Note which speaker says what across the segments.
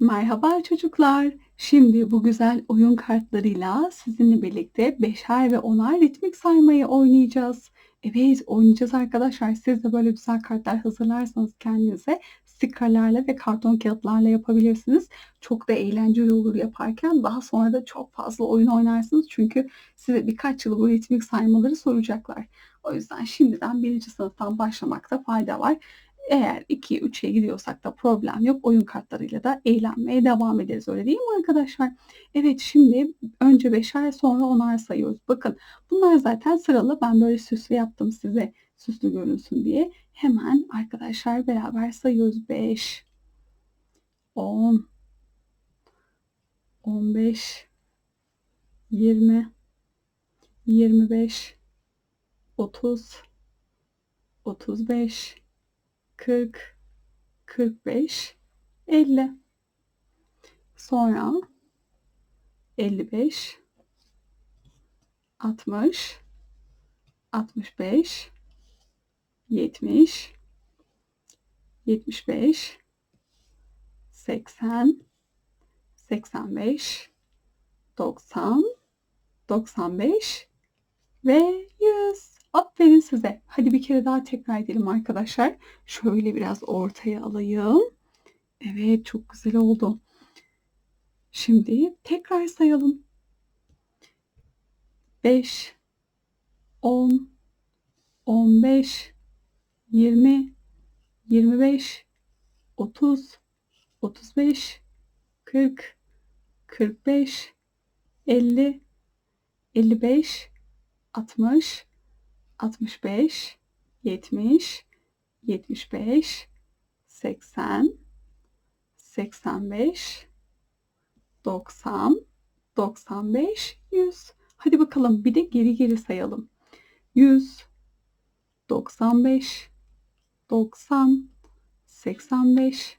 Speaker 1: Merhaba çocuklar. Şimdi bu güzel oyun kartlarıyla sizinle birlikte beşer ve onar ritmik saymayı oynayacağız. Evet oynayacağız arkadaşlar. Siz de böyle güzel kartlar hazırlarsanız kendinize stikerlerle ve karton kağıtlarla yapabilirsiniz. Çok da eğlenceli olur yaparken. Daha sonra da çok fazla oyun oynarsınız. Çünkü size birkaç yıl bu ritmik saymaları soracaklar. O yüzden şimdiden birinci sınıftan başlamakta fayda var. Eğer 2'ye 3'e gidiyorsak da problem yok. Oyun kartlarıyla da eğlenmeye devam ederiz öyle değil mi arkadaşlar? Evet şimdi önce beşer sonra onar sayıyoruz. Bakın bunlar zaten sıralı. Ben böyle süslü yaptım size süslü görünsün diye. Hemen arkadaşlar beraber sayıyoruz. 5 10 15 20 25 30 35 40, 45, 50. Sonra 55, 60, 65, 70, 75, 80, 85, 90, 95 ve 100. Aferin size. Hadi bir kere daha tekrar edelim arkadaşlar. Şöyle biraz ortaya alayım. Evet çok güzel oldu. Şimdi tekrar sayalım. 5 10 15 20 25 30 35 40 45 50 55 60 65, 70, 75, 80, 85, 90, 95, 100. Hadi bakalım bir de geri geri sayalım. 100, 95, 90, 85,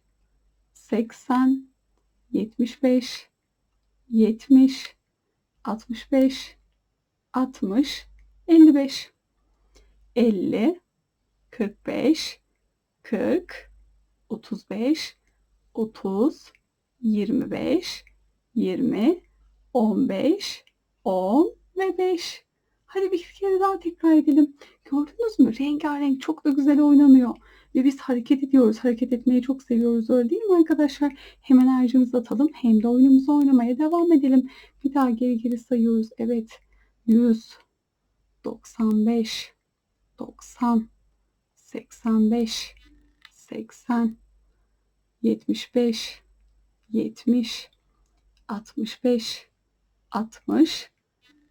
Speaker 1: 80, 75, 70, 65, 60, 55. 50, 45, 40, 35, 30, 25, 20, 15, 10 ve 5. Hadi bir kere daha tekrar edelim. Gördünüz mü? Rengarenk çok da güzel oynanıyor. Ve biz hareket ediyoruz. Hareket etmeyi çok seviyoruz öyle değil mi arkadaşlar? Hem enerjimizi atalım hem de oyunumuzu oynamaya devam edelim. Bir daha geri geri sayıyoruz. Evet. 100, 95, 90, 85, 80, 75, 70, 65, 60,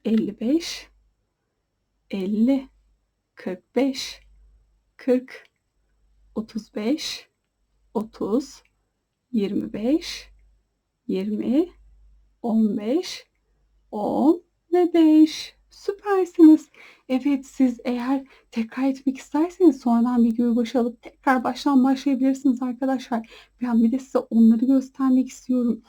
Speaker 1: 55, 50, 45, 40, 35, 30, 25, 20, 15, 10 ve 5. Süpersiniz. Evet siz eğer tekrar etmek isterseniz sonradan videoyu başa alıp tekrar baştan başlayabilirsiniz arkadaşlar. Ben bir de size onları göstermek istiyorum.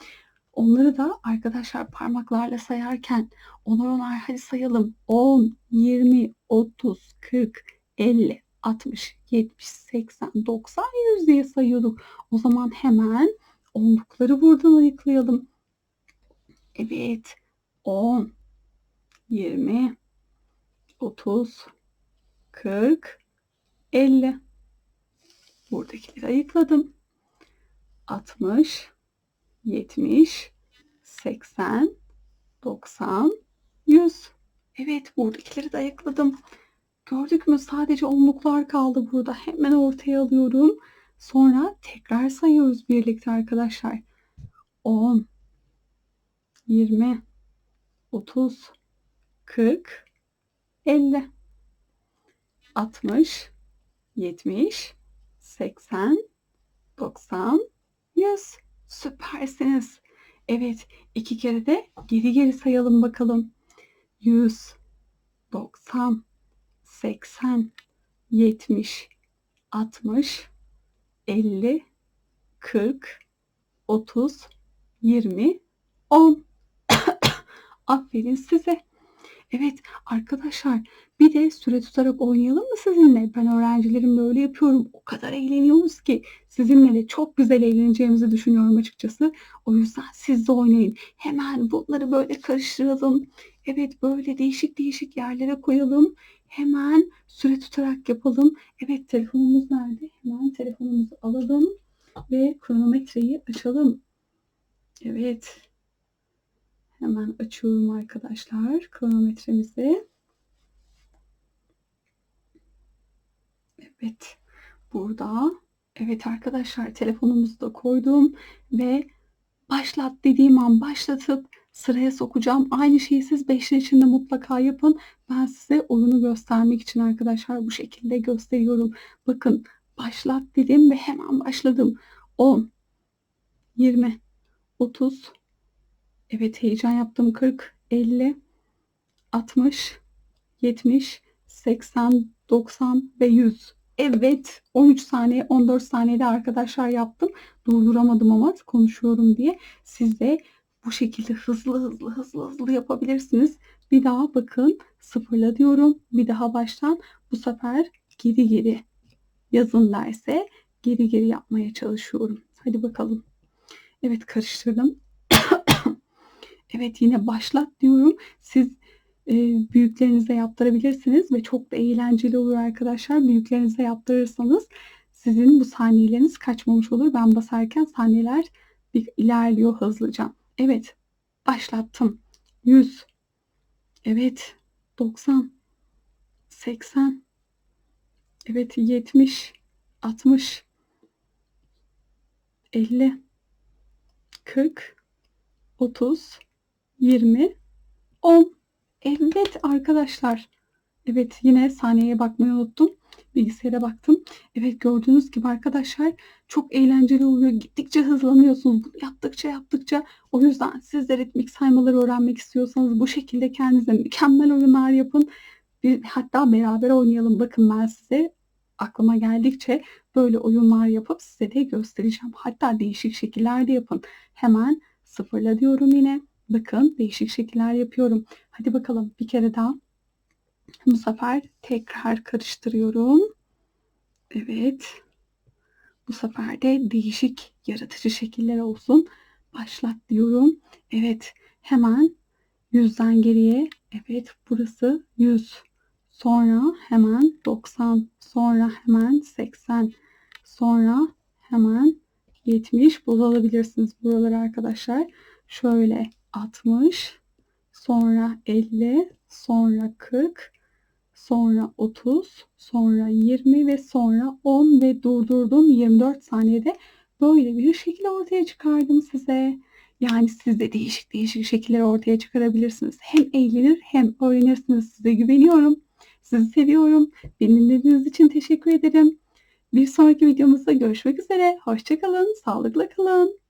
Speaker 1: Onları da arkadaşlar parmaklarla sayarken onar onar hadi sayalım. 10, 20, 30, 40, 50, 60, 70, 80, 90, 100 diye sayıyorduk. O zaman hemen onlukları buradan ayıklayalım. Evet. 10, 20, 30, 40, 50. Buradakileri ayıkladım. 60, 70, 80, 90, 100. Evet buradakileri de ayıkladım. Gördük mü sadece onluklar kaldı burada. Hemen ortaya alıyorum. Sonra tekrar sayıyoruz birlikte arkadaşlar. 10, 20, 30, 40, 50, 60, 70, 80, 90, 100. Süpersiniz. Evet, iki kere de geri geri sayalım bakalım. 100, 90, 80, 70, 60, 50, 40, 30, 20, 10. Aferin size. Evet arkadaşlar Bir de süre tutarak oynayalım mı sizinle? Ben öğrencilerimle öyle yapıyorum. O kadar eğleniyoruz ki sizinle de çok güzel eğleneceğimizi düşünüyorum açıkçası. O yüzden siz de oynayın. Hemen bunları böyle karıştıralım. Evet böyle değişik değişik yerlere koyalım. Hemen süre tutarak yapalım. Evet telefonumuz nerede? Hemen telefonumuzu alalım ve kronometreyi açalım. Evet. Hemen açıyorum arkadaşlar kronometremizi. Evet. Burada. Evet arkadaşlar telefonumuzu da koydum ve başlat dediğim an başlatıp sıraya sokacağım. Aynı şeyi siz 5'ler içinde mutlaka yapın. Ben size oyunu göstermek için arkadaşlar bu şekilde gösteriyorum. Bakın başlat dedim ve hemen başladım. 10 20 30 Evet heyecan yaptım. 40 50 60 70 80 90 ve 100 Evet 13 saniye 14 saniyede arkadaşlar yaptım. Durduramadım ama konuşuyorum diye. Siz de bu şekilde hızlı hızlı hızlı hızlı yapabilirsiniz. Bir daha bakın sıfırla diyorum. Bir daha baştan bu sefer geri geri yazın derse geri geri yapmaya çalışıyorum. Hadi bakalım. Evet karıştırdım. Evet yine başlat diyorum. Siz e, büyüklerinize yaptırabilirsiniz ve çok da eğlenceli olur arkadaşlar. Büyüklerinize yaptırırsanız sizin bu saniyeleriniz kaçmamış olur. Ben basarken saniyeler ilerliyor hızlıca. Evet başlattım. 100 Evet 90 80 Evet 70 60 50 40 30 20 10 Evet arkadaşlar. Evet yine saniyeye bakmayı unuttum. Bilgisayara baktım. Evet gördüğünüz gibi arkadaşlar çok eğlenceli oluyor. Gittikçe hızlanıyorsunuz. Bunu yaptıkça yaptıkça o yüzden siz de ritmik saymaları öğrenmek istiyorsanız bu şekilde kendinize mükemmel oyunlar yapın. Bir, hatta beraber oynayalım. Bakın ben size aklıma geldikçe böyle oyunlar yapıp size de göstereceğim. Hatta değişik şekillerde yapın. Hemen sıfırla diyorum yine. Bakın değişik şekiller yapıyorum. Hadi bakalım bir kere daha. Bu sefer tekrar karıştırıyorum. Evet. Bu sefer de değişik yaratıcı şekiller olsun. Başlat diyorum. Evet. Hemen yüzden geriye. Evet. Burası 100. Sonra hemen 90. Sonra hemen 80. Sonra hemen 70. Bul alabilirsiniz buraları arkadaşlar. Şöyle 60, sonra 50, sonra 40, sonra 30, sonra 20 ve sonra 10 ve durdurdum 24 saniyede böyle bir şekil ortaya çıkardım size. Yani siz de değişik değişik şekiller ortaya çıkarabilirsiniz. Hem eğlenir hem öğrenirsiniz. Size güveniyorum. Sizi seviyorum. Beni dinlediğiniz için teşekkür ederim. Bir sonraki videomuzda görüşmek üzere. Hoşçakalın. Sağlıkla kalın.